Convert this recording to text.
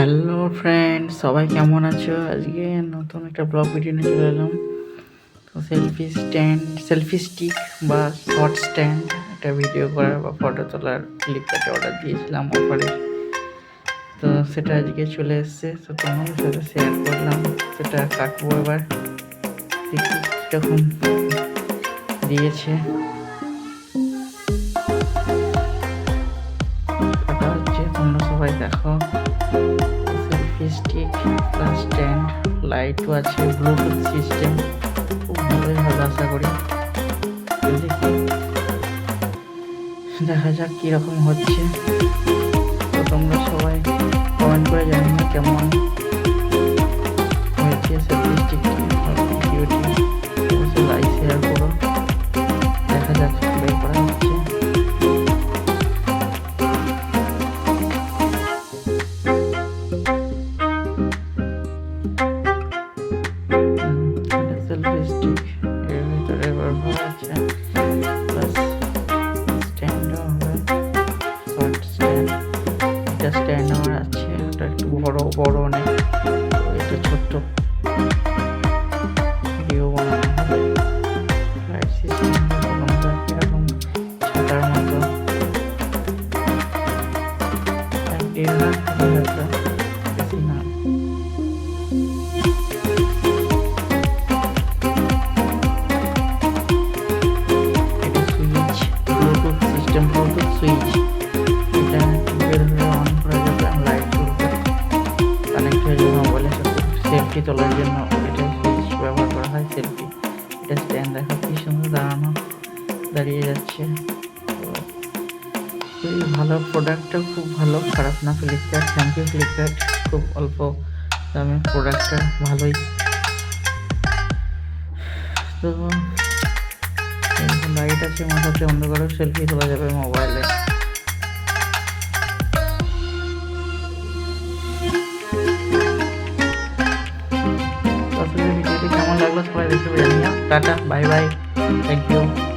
Hello friend সবাই কেমন আছো? আজকে নতুন একটা ব্লগ ভিডিও নিয়ে চলে এলাম। তো সেলফি স্ট্যান্ড সেলফি স্টিক বা শর্ট স্ট্যান্ড একটা ভিডিও করার বা ফটো তোলার ফ্লিপকার্টে অর্ডার দিয়েছিলাম অফারে তো সেটা আজকে চলে এসছে। তো তোমাদের সাথে শেয়ার করলাম। সেটা কাটবো এবার। দেখি দিয়েছে। হচ্ছে, তোমরা সবাই দেখো। স্টিক প্লাস স্ট্যান্ড লাইটও আছে ব্লুটুথ সিস্টেম খুব ভালোই হবে আশা করি। দেখা যাক কীরকম হচ্ছে। তো তোমরা সবাই কমেন্ট করে জানিও কেমন। স্টিক এর ভিতরে এবার আছে প্লাস স্ট্যান্ডও হবে শর্ট স্ট্যান্ড এটা স্ট্যান্ড আমার আছে এটা একটু বড় বড় অনেক এটা ছোট্ট ভিডিও বানানো হবে লাইট সিস্টেম এরকম ছাতার মতো সেলফি তোলার জন্য এটা ব্যবহার করা হয়? সেলফি এটা স্ট্যান্ড দেখো কি সুন্দর দাঁড়ানো, দাঁড়িয়ে যাচ্ছে। খুবই ভালো প্রোডাক্টটা খুব ভালো, খারাপ না ফ্লিপকার্ট থ্যাংক ইউ ফ্লিপকার্ট খুব অল্প দামে প্রোডাক্টটা ভালোই। তো লাইট আছে, মাথাতে অন্ধকারে সেলফি তোলা যাবে মোবাইলে আসলে ভিডিওটি কেমন লাগল সবাই দেখতে জানিও tata bye bye thank you